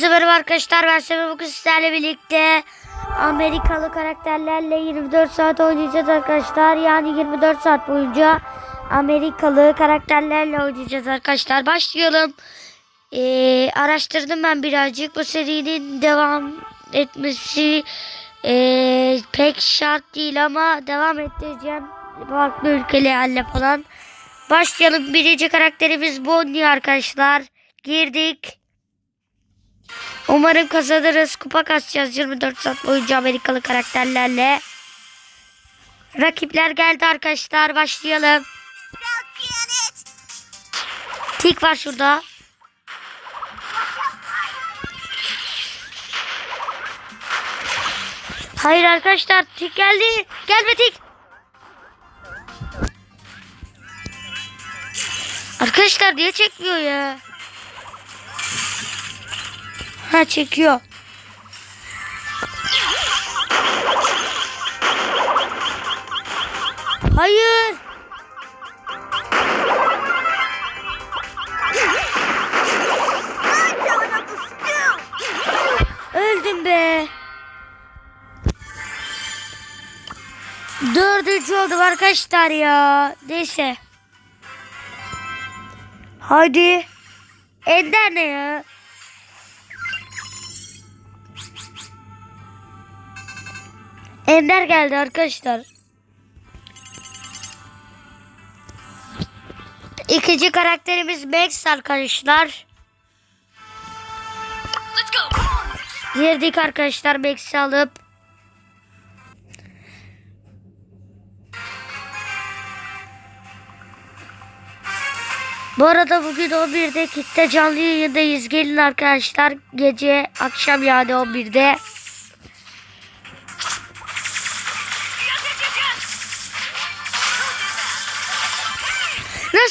Herkese merhaba arkadaşlar. Ben Semih bugün sizlerle birlikte Amerikalı karakterlerle 24 saat oynayacağız arkadaşlar. Yani 24 saat boyunca Amerikalı karakterlerle oynayacağız arkadaşlar. Başlayalım. Ee, araştırdım ben birazcık. Bu serinin devam etmesi ee, pek şart değil ama devam ettireceğim. Farklı ülkelerle falan. Başlayalım. Birinci karakterimiz Bonnie arkadaşlar. Girdik. Umarım kazanırız. Kupa kasacağız 24 saat boyunca Amerikalı karakterlerle. Rakipler geldi arkadaşlar. Başlayalım. Tik var şurada. Hayır arkadaşlar tik geldi. Gelme tik. Arkadaşlar niye çekmiyor ya? Ha çekiyor. Hayır. Öldüm be. Dördüncü oldum arkadaşlar ya. Neyse. Hadi. Ender ne ya? Ender geldi arkadaşlar. İkinci karakterimiz Max arkadaşlar. Girdik arkadaşlar Max'i alıp. Bu arada bugün 11'de kitle canlı yayındayız. Gelin arkadaşlar gece akşam yani 11'de.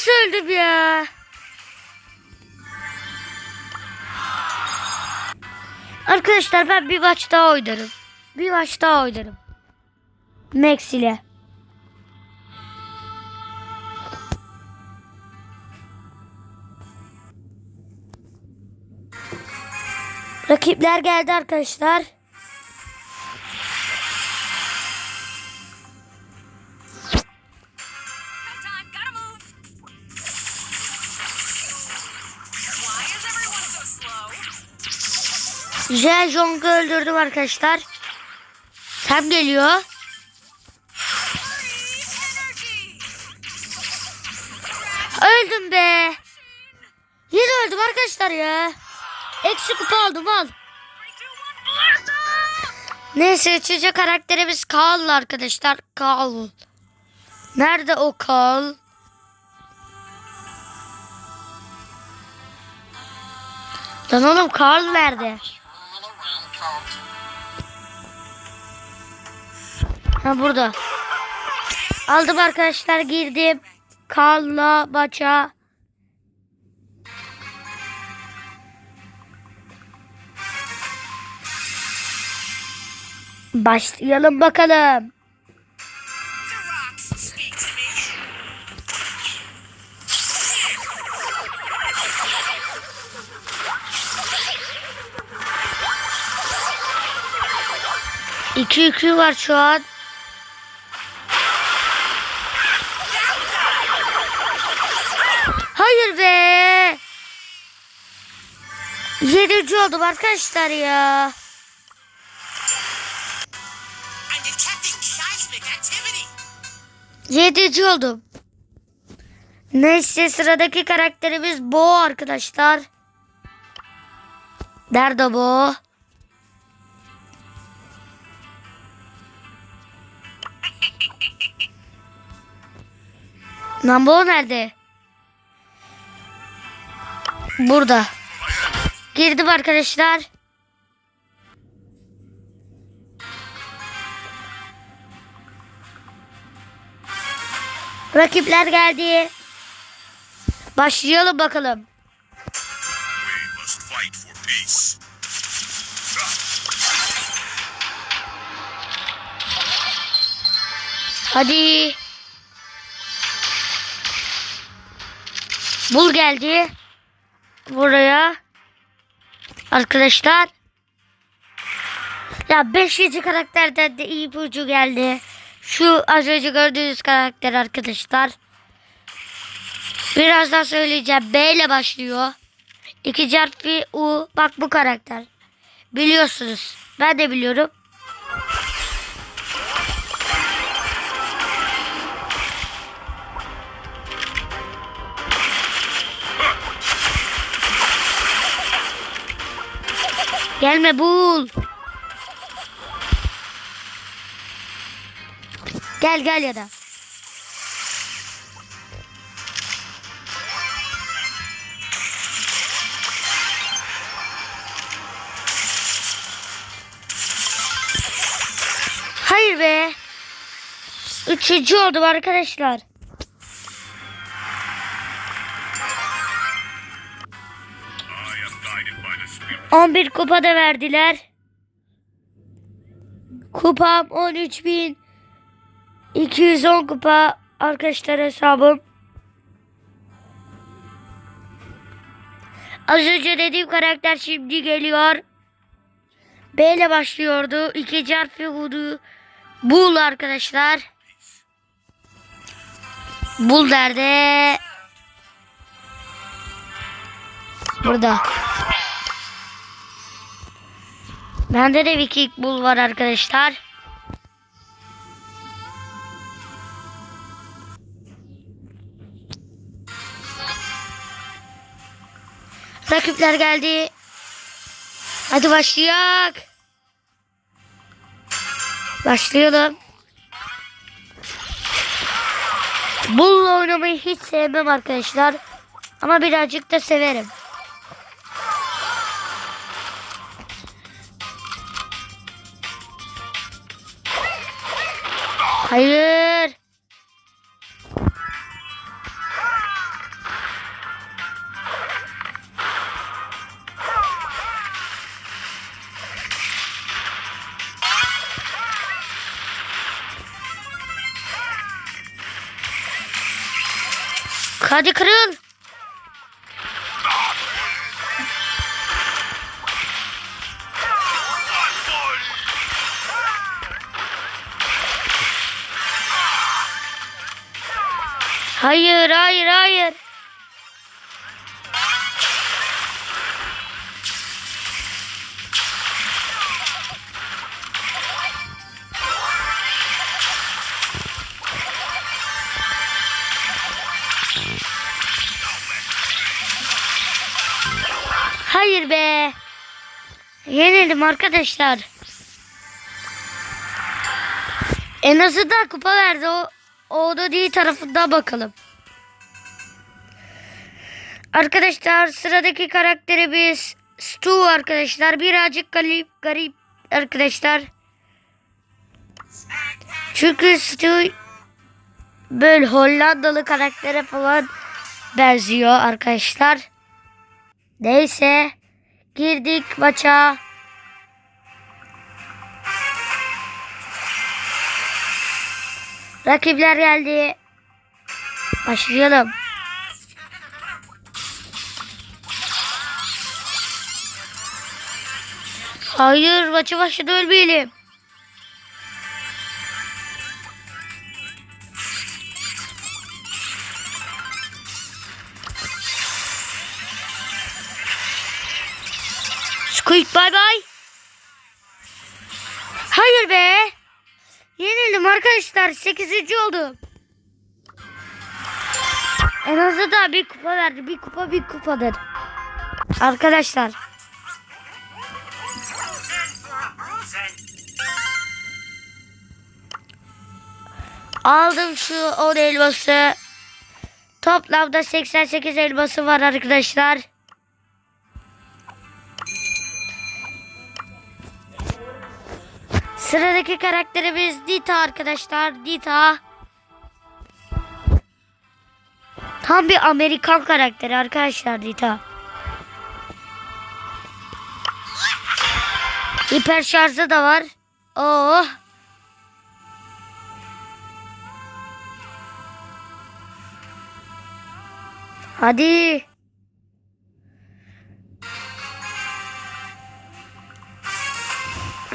Nasıl öldüm ya? Arkadaşlar ben bir maç daha oynarım. Bir maç daha oynarım. Max ile. Rakipler geldi arkadaşlar. Jen Jong'u öldürdüm arkadaşlar. Sam geliyor. Öldüm be. Yine öldüm arkadaşlar ya. Eksi kupa aldım al. Neyse üçüncü karakterimiz Carl arkadaşlar. Carl. Nerede o Carl? Lan oğlum Carl nerede? Ha burada. Aldım arkadaşlar girdim. Carl'la maça. Başlayalım bakalım. The rocks speak to me. İki iki var şu an. Hayır be. Yedinci oldum arkadaşlar ya. Yedinci oldum. Neyse sıradaki karakterimiz Bo arkadaşlar. Nerede Bo? Lan Bo nerede? Burada. Girdim arkadaşlar. Rakipler geldi. Başlayalım bakalım. Hadi. Bul geldi. Buraya. Arkadaşlar. Ya 5 7 karakterden de iyi ipucu geldi. Şu az önce gördüğünüz karakter arkadaşlar. Birazdan söyleyeceğim. B ile başlıyor. İkinci harfi U. Bak bu karakter. Biliyorsunuz. Ben de biliyorum. Gelme bul. Gel gel ya da. Hayır be. Üçüncü oldum arkadaşlar. 11 kupa da verdiler. Kupam 13.210 kupa arkadaşlar hesabım. Az önce dediğim karakter şimdi geliyor. B ile başlıyordu. İkinci harfi Hudu. Bul arkadaşlar. Bul nerede? Burada. Bende de Viking Bull var arkadaşlar. Rakipler geldi. Hadi başlayak. Başlayalım. Bull'la oynamayı hiç sevmem arkadaşlar. Ama birazcık da severim. Hayır. Hadi kırıl. Hayır, hayır, hayır. Hayır be. Yenildim arkadaşlar. En azından kupa verdi o. O da değil tarafından bakalım. Arkadaşlar sıradaki karakteri biz Stu arkadaşlar. Birazcık garip garip arkadaşlar. Çünkü Stu böyle Hollandalı karaktere falan benziyor arkadaşlar. Neyse girdik maça. Rakipler geldi. Başlayalım. Hayır maçı başladı ölmeyelim. Squeak bay bay. Hayır be. Yenildim arkadaşlar. 8. oldum. En azından bir kupa verdi. Bir kupa bir kupadır. Arkadaşlar. Aldım şu 10 elması. Toplamda 88 elması var arkadaşlar. Sıradaki karakterimiz Dita arkadaşlar. Dita. Tam bir Amerikan karakteri arkadaşlar Dita. Hiper şarjı da var. Oh.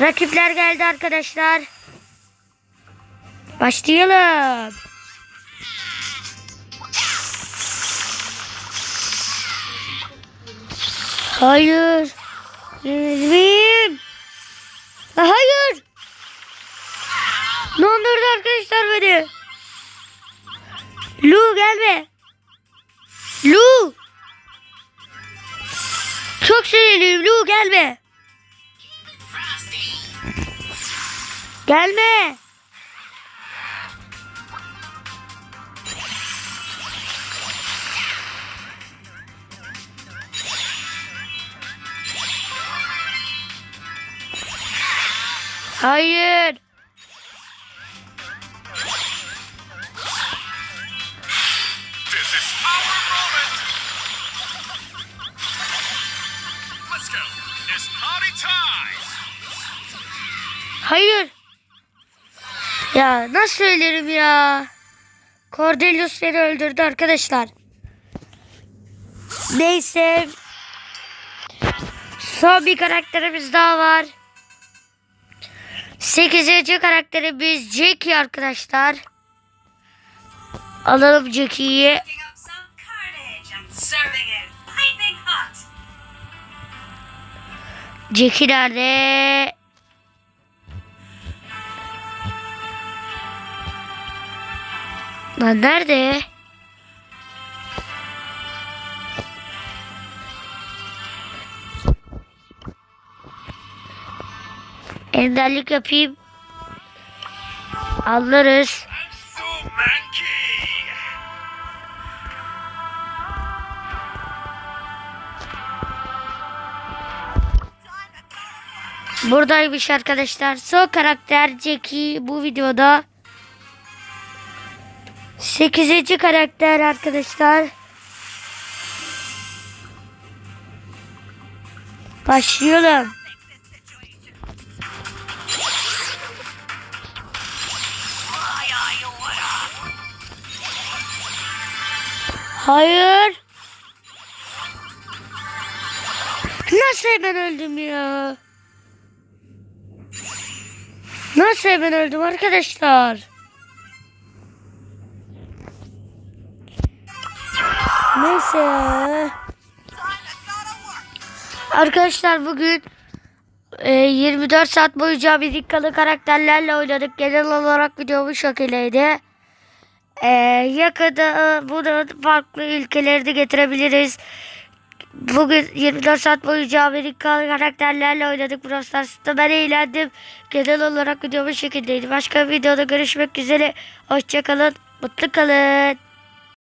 Rakipler geldi arkadaşlar. Başlayalım. Hayır. Yenilmeyeyim. Hayır. Dondurdu arkadaşlar beni. Lu gelme. Lu. Çok sinirliyim Lu gelme. Party time. Hayır. Ya nasıl söylerim ya? Cordelius beni öldürdü arkadaşlar. Neyse. Son bir karakterimiz daha var. Sekizinci karakterimiz Jackie arkadaşlar. Alalım Jackie'yi. Picking up Lan nerede? Enderlik yapayım. Alırız. Buradaymış arkadaşlar. Son karakter Jackie bu videoda. 8. karakter arkadaşlar. Başlayalım. Hayır. Nasıl hemen öldüm ya? Nasıl hemen öldüm arkadaşlar? Neyse ya. Arkadaşlar bugün e, 24 saat boyunca Amerikalı karakterlerle oynadık. Genel olarak video bu şekildeydi. Ee, yakında e, bunu farklı ülkeleri de getirebiliriz. Bugün 24 saat boyunca Amerikalı karakterlerle oynadık Brawl Stars'ta. Ben eğlendim. Genel olarak video bu şekildeydi. Başka bir videoda görüşmek üzere. Hoşçakalın. Mutlu kalın.